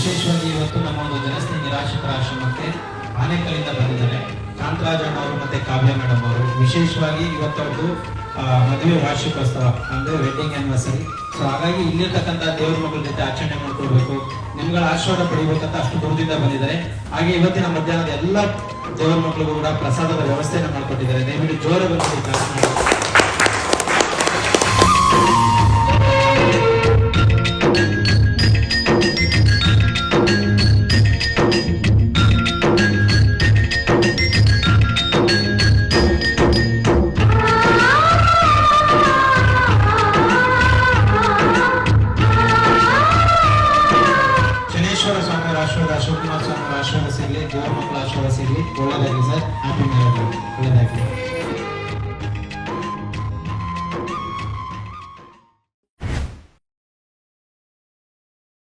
ವಿಶೇಷವಾಗಿ ಇವತ್ತು ನಮ್ಮ ಒಂದು ಜನಸ್ನೇಹಿ ನಿರಾಶ್ರಿತರ ಆಶ್ರಮಕ್ಕೆ ಆನೇಕಲಿಂದ ಬಂದಿದ್ದಾರೆ. ಕಾಂತರಾಜ ಅವರು ಮತ್ತೆ ಕಾವ್ಯ ಮೇಡಮ್ ಅವರು. ವಿಶೇಷವಾಗಿ ಇವತ್ತೊಂದು ಮದುವೆ ವಾರ್ಷಿಕೋತ್ಸವ, ಅಂದ್ರೆ ವೆಡ್ಡಿಂಗ್ ಆನಿವರ್ಸರಿ ಸೊ ಹಾಗಾಗಿ ಇಲ್ಲಿರ್ತಕ್ಕಂಥ ದೇವ್ರ ಮಗಳ ಜೊತೆ ಆಚರಣೆ ಮಾಡ್ಕೊಳ್ಬೇಕು. ನಿಮ್ಗಳ ಆಶೀರ್ವಾದ ಪಡಿಬೇಕಂತ ಅಷ್ಟು ದೂರದಿಂದ ಬಂದಿದ್ದಾರೆ. ಹಾಗೆ ಇವತ್ತಿನ ಮಧ್ಯಾಹ್ನದ ಎಲ್ಲ ದೇವ್ರ ಮಕ್ಕಳಿಗೂ ಕೂಡ ಪ್ರಸಾದದ ವ್ಯವಸ್ಥೆಯನ್ನು ಮಾಡಿಕೊಟ್ಟಿದ್ದಾರೆ. ದಯವಿಟ್ಟು ಜೋರ ಬಂದಿದೆ ಕೆಲಸ ಮಾಡಿ ಶನೇಶ್ವರ ಸ್ವಾಮಿ ಆಶೀರ್ವಾದ ಶಿವಕುಮಾರ್ ಸ್ವಾಮಿ ಆಶೀರ್ವಾದ ಸಿಗಲಿ ದೇವ್ರ ಮಕ್ಕಳ ಆಶೀರ್ವಾದ ಸಿಗಲಿ ಒಳ್ಳೇದಾಗಲಿ ಸರ್ ಹ್ಯಾಪಿ ಮ್ಯಾರೇಜ್ ಒಳ್ಳೇದಾಗಲಿ